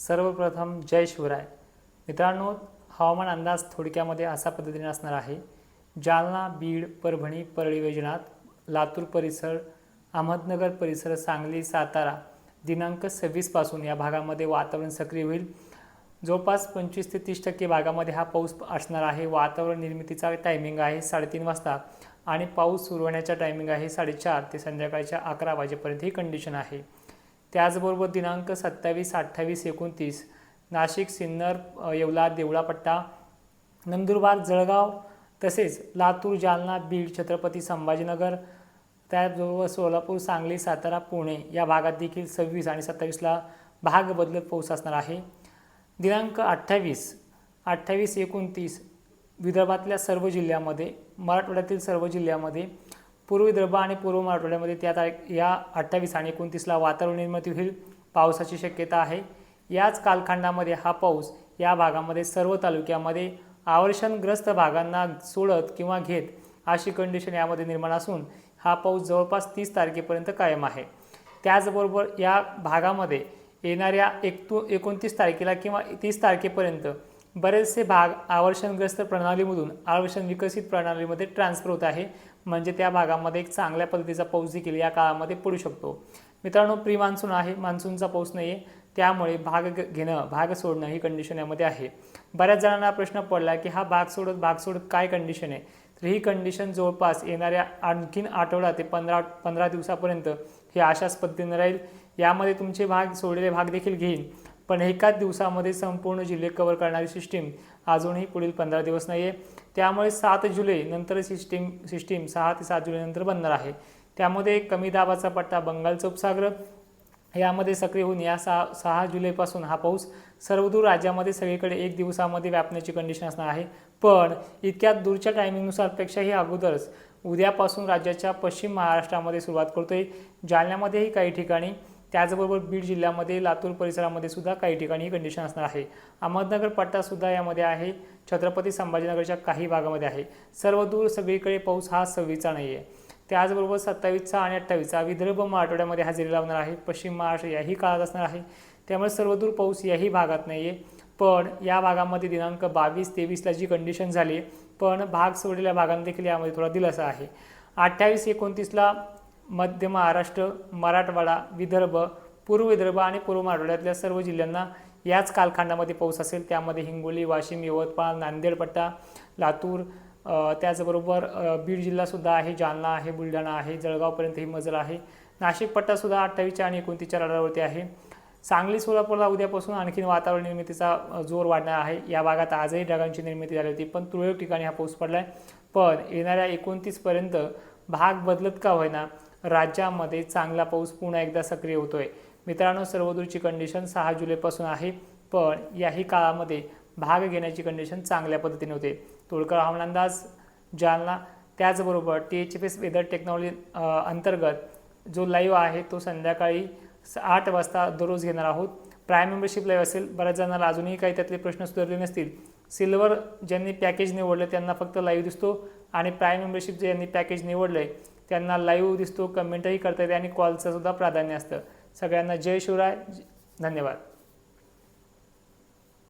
सर्वप्रथम जय शिवराय. मित्रांनो हवामान अंदाज थोडक्यामध्ये असा पद्धतीने असणार आहे. जालना बीड परभणी परळी वैजनाथ लातूर परिसर अहमदनगर परिसर सांगली सातारा दिनांक सव्वीसपासून या भागामध्ये वातावरण सक्रिय होईल. जवळपास पंचवीस ते तीस टक्के भागामध्ये हा पाऊस असणार आहे. वातावरण निर्मितीचा टायमिंग आहे साडेतीन वाजता आणि पाऊस सुरू होण्याचा टायमिंग आहे साडेचार ते संध्याकाळच्या अकरा वाजेपर्यंत. ही कंडिशन आहे. त्याचबरोबर दिनांक सत्तावीस अठ्ठावीस एकोणतीस नाशिक सिन्नर येवला देवळापट्टा नंदुरबार जळगाव तसेच लातूर जालना बीड छत्रपती संभाजीनगर त्याचबरोबर सोलापूर सांगली सातारा पुणे या भागात देखील सव्वीस आणि सत्तावीसला भाग बदलत पाऊस असणार आहे. दिनांक अठ्ठावीस अठ्ठावीस एकोणतीस विदर्भातल्या सर्व जिल्ह्यामध्ये मराठवाड्यातील सर्व जिल्ह्यामध्ये पूर्व विदर्भ आणि पूर्व मराठवाड्यामध्ये त्या तारीख या अठ्ठावीस आणि एकोणतीसला वातावरण निर्मिती होईल पावसाची शक्यता आहे. याच कालखंडामध्ये हा पाऊस या भागामध्ये सर्व तालुक्यामध्ये आवर्षणग्रस्त भागांना सोडत किंवा घेत अशी कंडिशन यामध्ये निर्माण असून हा पाऊस जवळपास तीस तारखेपर्यंत कायम आहे. त्याचबरोबर या भागामध्ये येणाऱ्या एक तू एकोणतीस तारखेला किंवा तीस तारखेपर्यंत बरेचसे भाग आवर्षणग्रस्त प्रणालीमधून आवर्षण विकसित प्रणालीमध्ये ट्रान्सफर होत आहे. म्हणजे त्या भागामध्ये एक चांगल्या पद्धतीचा पाऊस देखील या काळामध्ये पडू शकतो. मित्रांनो प्री मान्सून आहे मान्सूनचा पाऊस नाही आहे त्यामुळे भाग घेणं भाग सोडणं ही कंडिशन यामध्ये आहे. बऱ्याच जणांना प्रश्न पडला की हा भाग सोडत भाग सोडत काय कंडिशन आहे? तर ही कंडिशन जवळपास येणाऱ्या आणखीन आठवडा ते पंधरा पंधरा दिवसापर्यंत हे अशाच पद्धतीनं राहील. यामध्ये तुमचे भाग सोडलेले भाग देखील घेईन. पण एकाच दिवसामध्ये संपूर्ण जिल्हे कव्हर करणारी सिस्टीम अजूनही पुढील पंधरा दिवस नाही आहे त्यामुळे सात जुलै नंतर सिस्टीम सिस्टीम सहा ते सात जुलैनंतर बनणार आहे. त्यामध्ये कमी दाबाचा पट्टा बंगालचा उपसागर यामध्ये सक्रिय होऊन या सहा सहा जुलैपासून हा पाऊस सर्वदूर राज्यामध्ये सगळीकडे एक दिवसामध्ये व्यापण्याची कंडिशन असणार आहे. पण इतक्या दूरच्या टायमिंगनुसार पेक्षाही अगोदरच उद्यापासून राज्याच्या पश्चिम महाराष्ट्रामध्ये सुरुवात करतोय. जालन्यामध्येही काही ठिकाणी त्याचबरोबर बीड जिल्ह्यामध्ये लातूर परिसरामध्ये सुद्धा काही ठिकाणी ही कंडिशन असणार आहे. अहमदनगर पट्टासुद्धा यामध्ये आहे. छत्रपती संभाजीनगरच्या काही भागामध्ये आहे. सर्व दूर सगळीकडे पाऊस हा सव्वीचा नाही आहे त्याचबरोबर सत्तावीसचा आणि अठ्ठावीसचा विदर्भ मराठवाड्यामध्ये हजेरी लावणार आहे. पश्चिम महाराष्ट्र याही काळात असणार आहे. त्यामुळे सर्वदूर पाऊस याही भागात नाही आहे पण या भागामध्ये दिनांक बावीस तेवीसला जी कंडिशन झाली पण भाग सोडलेल्या भागांना देखील यामध्ये थोडा दिलासा आहे. अठ्ठावीस एकोणतीसला मध्य महाराष्ट्र मराठवाडा विदर्भ पूर्व विदर्भ आणि पूर्व मराठवाड्यातल्या सर्व जिल्ह्यांना याच कालखंडामध्ये पाऊस असेल. त्यामध्ये हिंगोली वाशिम यवतमाळ नांदेडपट्टा लातूर त्याचबरोबर बीड जिल्हासुद्धा आहे जालना आहे बुलढाणा आहे जळगावपर्यंत ही मजल आहे. नाशिक पट्टासुद्धा अठ्ठावीसच्या आणि एकोणतीसच्या रडारवरती आहे. सांगली सोलापूरला उद्यापासून आणखीन वातावरण निर्मितीचा जोर वाढणार आहे. या भागात आजही ढगांची निर्मिती झाली होती पण तुरळक ठिकाणी हा पाऊस पडला आहे पण येणाऱ्या एकोणतीसपर्यंत भाग बदलत का होईना राज्यामध्ये चांगला पाऊस पुन्हा एकदा सक्रिय होतोय. मित्रांनो सर्वदूरची कंडिशन सहा जुलैपासून आहे पण याही काळामध्ये भाग घेण्याची कंडिशन चांगल्या पद्धतीने होते. तोडकर हवामान अंदाज जालना त्याचबरोबर T H F S weather technology अंतर्गत जो लाईव्ह आहे तो संध्याकाळी स- आठ वाजता दररोज घेणार आहोत. प्राईम मेंबरशिप लाईव्ह असेल बऱ्याच जणांना अजूनही काही त्यातले प्रश्न सुधारले नसतील. सिल्वर ज्यांनी पॅकेज निवडलं त्यांना फक्त लाईव्ह दिसतो आणि प्राईम मेंबरशिप जे यांनी पॅकेज निवडलं आहे त्यांना लाईव्ह दिसतो कमेंटही करता येते आणि कॉलचं सुद्धा प्राधान्य असतं. सगळ्यांना जय शिवराय धन्यवाद.